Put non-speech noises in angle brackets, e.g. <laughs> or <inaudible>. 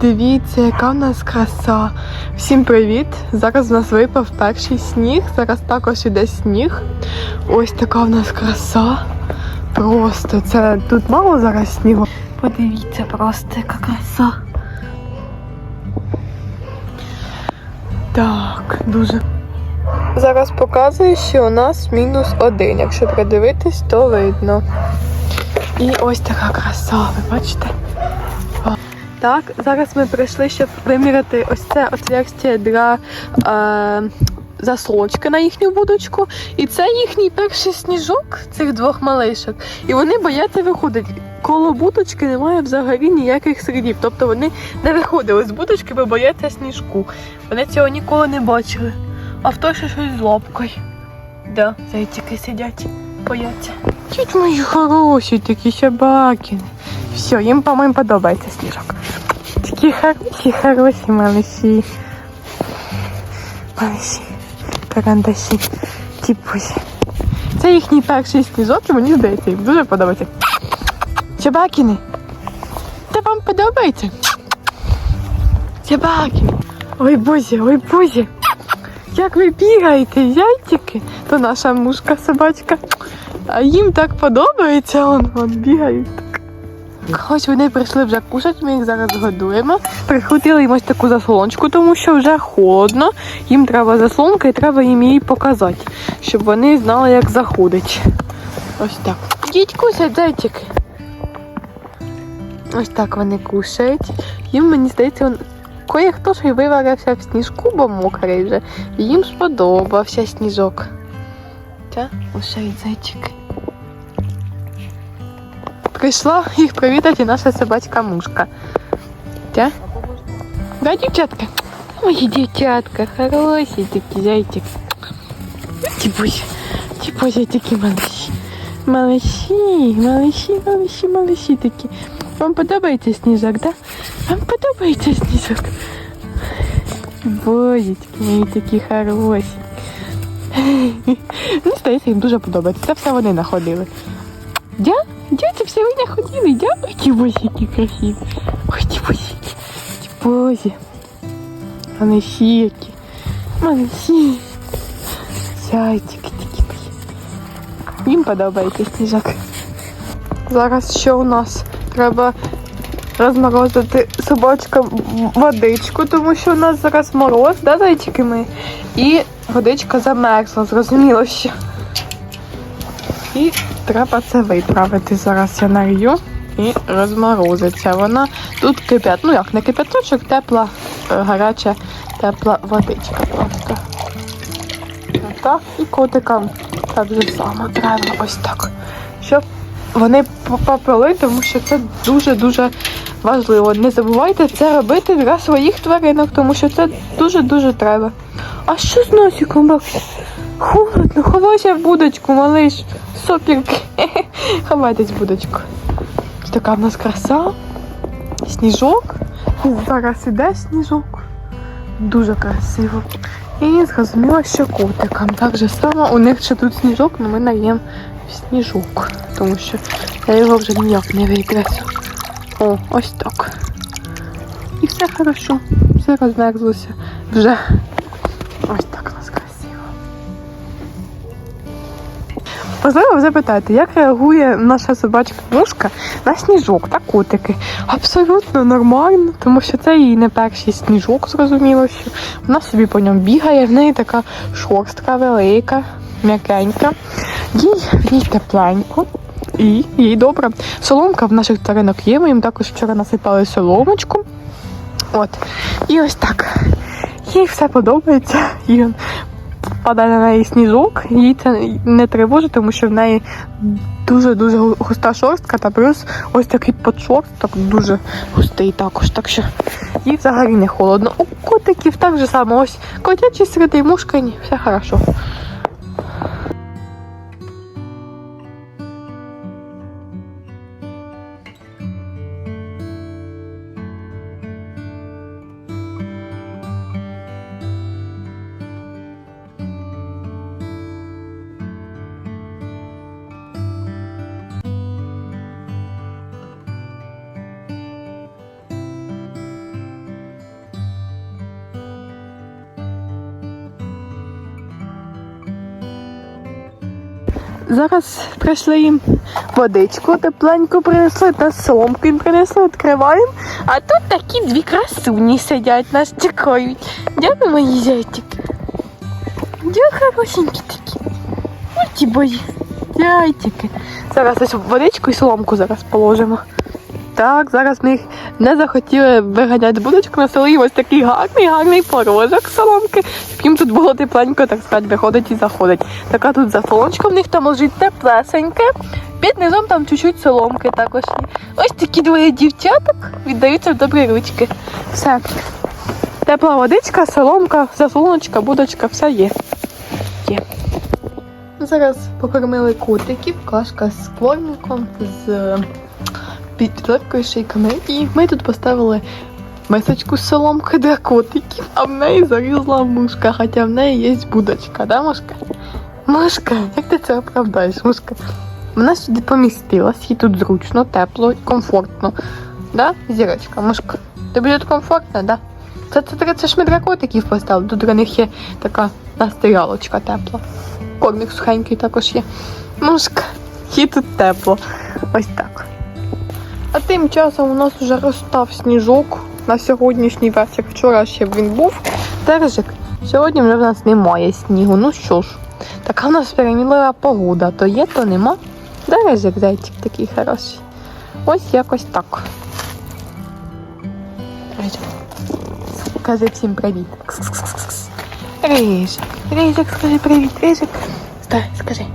Дивіться, яка в нас краса. Всім привіт! Зараз у нас випав перший сніг. Зараз також іде сніг. Ось така в нас краса. Просто це тут мало зараз снігу. Подивіться просто, яка краса. Так, дуже. Зараз показую, що у нас мінус один. Якщо придивитись, то видно. І ось така краса, ви бачите? Так, зараз ми прийшли, щоб виміряти ось це отверстие для е, заслочки на їхню будочку. І це їхній перший сніжок цих двох малишок. І вони бояться виходити. Коло будочки немає взагалі ніяких слідів. Тобто вони не виходили з будочки, бо бояться сніжку. Вони цього ніколи не бачили. А в той ще щось з лапкою. Да, зайчики сидять, бояться. Чуть мої хороші такі собаки. Все, їм, по-моєму, подобається сніжок. Такі хороші, хороші малыші. Малыші. Карандаші. Тіпусі. Це їхній перший сніжок, і мені здається, їм дуже подобається. Собакіни. Це вам подобається? Собаки. Ой, бузі, ой, бузі. Як ви бігаєте, зайчики? То наша мушка собачка. А їм так подобається, он, он бігають. Ось вони прийшли вже кушати, ми їх зараз годуємо. Прихватили їм ось таку заслоночку, тому що вже холодно. Їм треба заслонка і треба їм її показати, щоб вони знали, як заходить. Ось так. Діть кусять, зайчики. Ось так вони кушають. Їм, мені здається, он... кое-хто ж виварився в сніжку, бо мокрий вже. Їм сподобався сніжок. Та, кушають зайчики. Прийшла їх привітати наша собачка мушка. Тя? Да, дівчатка? Ой, дівчатка, хороші такі зайчик. Тіпусь, тіпусь, такі малыші. Малыші, малыші, малыші, малыші такі. Вам подобається сніжок, да? Вам подобається сніжок? Бозічки мої такі хороші. <laughs> Ну, здається, їм дуже подобається. Це все вони находили. Це все ви находили, дя? Ой, які красиві. Ой, бозі. Малыші які. Малыші. Зайчики такі. мої. Їм подобається сніжок. Зараз що у нас? Треба розморозити собачкам водичку, тому що у нас зараз мороз, да, зайчики ми? І водичка замерзла, зрозуміло що. І треба це виправити. Зараз я налью і розморозиться. Вона тут кипять. Ну як не кипяточок, тепла, е, гаряча, тепла водичка просто. Так, і котикам так же само треба ось так. Щоб вони попили, тому що це дуже-дуже важливо. Не забувайте це робити для своїх тваринок, тому що це дуже-дуже треба. А що з носиком? Холодно, ховайся в будочку, малиш. Сопірки. <laughs> Ховайтесь в будочку. Така в нас краса. Сніжок. І зараз іде сніжок. Дуже красиво. І зрозуміло, що котикам. Так же само у них ще тут сніжок, але ми наємо сніжок. Тому що я його вже ніяк не витрясу. О, ось так. І все хорошо. Все розмерзлося вже. Ось так Можливо, ви запитаєте, як реагує наша собачка мушка на сніжок та котики? Абсолютно нормально, тому що це її не перший сніжок, зрозуміло, що вона собі по ньому бігає, в неї така шорстка велика, м'якенька. Їй в тепленько. І їй добре. Соломка в наших тваринок є. Ми їм також вчора насипали соломочку. От. І ось так. Їй все подобається. І падає на неї сніжок, їй це не тривожить, тому що в неї дуже-дуже густа шорстка, та плюс ось такий подшорсток дуже густий також. Так що їй взагалі не холодно. У котиків так же само, ось котячі середи мушкані, все хорошо. Зараз прийшли їм водичку, тепленьку принесли та соломку їм принесли, відкриваємо. А тут такі дві красуні сидять, нас чекають. Дякую, мої зайчики. Дякую, хорошенькі такі. Ой, ті бої. Зайчики. Зараз ось водичку і соломку зараз положимо. Так, зараз ми їх не захотіли виганяти будочку, насели їм ось такий гарний, гарний порожок соломки, щоб їм тут було тепленько, так сказати, виходить і заходить. Така тут заслоночка в них там лежить теплесеньке. Під низом там чуть-чуть соломки також є. Ось такі двоє дівчаток віддаються в добрі ручки. Все. Тепла водичка, соломка, заслоночка, будочка, все є. Є. Зараз покормили котиків, кашка з кормиком, з е, підливкою шейками. І ми тут поставили мисочку з соломкою для котиків, а в неї залізла мушка, хоча в неї є будочка, да, мушка? Мушка, як ти це оправдаєш, мушка? Вона сюди помістилась, їй тут зручно, тепло, комфортно. Да, зірочка, мушка? Тобі тут комфортно, да? Це, це, це, ж ми для котиків поставили, тут для них є така настиралочка тепла. Кормік сухенький також є. Мушка, їй тут тепло. Ось так. А тим часом у нас вже розстав сніжок на сьогоднішній вечір. Вчора ще він був. Держик. Сьогодні вже в нас немає снігу. Ну що ж, така в нас перемінлива погода. То є, то нема. Держик, зайчик такий хороший. Ось якось так. Рижик. Кажи всім привіт. Рижик, Рижик, скажи привіт, Рижик. Стай, скажи.